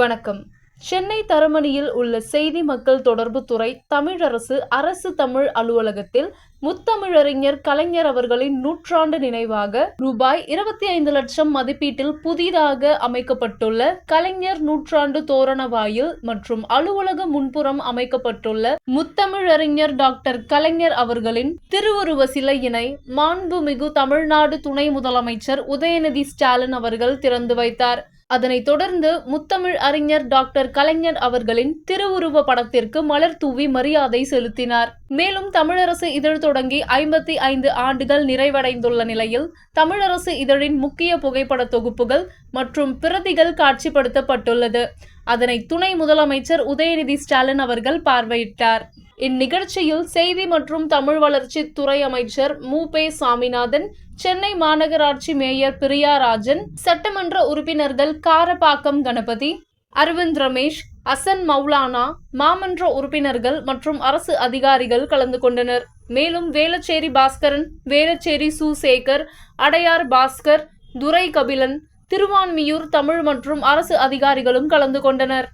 வணக்கம். சென்னை தரமணியில் உள்ள செய்தி மக்கள் தொடர்பு துறை தமிழரசு அரசு தமிழ் அலுவலகத்தில் முத்தமிழறிஞர் கலைஞர் அவர்களின் நூற்றாண்டு நினைவாக ரூபாய் இருபத்தி ஐந்து லட்சம் மதிப்பீட்டில் புதிதாக அமைக்கப்பட்டுள்ள கலைஞர் நூற்றாண்டு தோரண வாயில் மற்றும் அலுவலக முன்புறம் அமைக்கப்பட்டுள்ள முத்தமிழறிஞர் டாக்டர் கலைஞர் அவர்களின் திருவுருவ சிலையினை மாண்புமிகு தமிழ்நாடு துணை முதலமைச்சர் உதயநிதி ஸ்டாலின் அவர்கள் திறந்து வைத்தார். அதனைத் தொடர்ந்து முத்தமிழ் அறிஞர் டாக்டர் கலைஞர் அவர்களின் திருவுருவ படத்திற்கு மலர் தூவி மரியாதை செலுத்தினார். மேலும் தமிழரசு இதழ் தொடங்கி ஐம்பத்தி ஐந்து ஆண்டுகள் நிறைவடைந்துள்ள நிலையில் தமிழரசு இதழின் முக்கிய புகைப்பட தொகுப்புகள் மற்றும் பிரதிகள் காட்சிப்படுத்தப்பட்டுள்ளது. அதனை துணை முதலமைச்சர் உதயநிதி ஸ்டாலின் அவர்கள் பார்வையிட்டார். இந்நிகழ்ச்சியில் செய்தி மற்றும் தமிழ் வளர்ச்சி துறை அமைச்சர் மு. பே. சாமிநாதன் சென்னை மாநகராட்சி மேயர் பிரியா ராஜன் சட்டமன்ற உறுப்பினர்கள் காரப்பாக்கம் கணபதி அரவிந்த் ரமேஷ் அசன் மௌலானா மாமன்ற உறுப்பினர்கள் மற்றும் அரசு அதிகாரிகள் கலந்து கொண்டனர். மேலும் வேலச்சேரி பாஸ்கரன் வேலச்சேரி சு சேகர் அடையார் பாஸ்கர் துரை கபிலன் திருவான்மியூர் தமிழ் மற்றும் அரசு அதிகாரிகளும் கலந்து கொண்டனர்.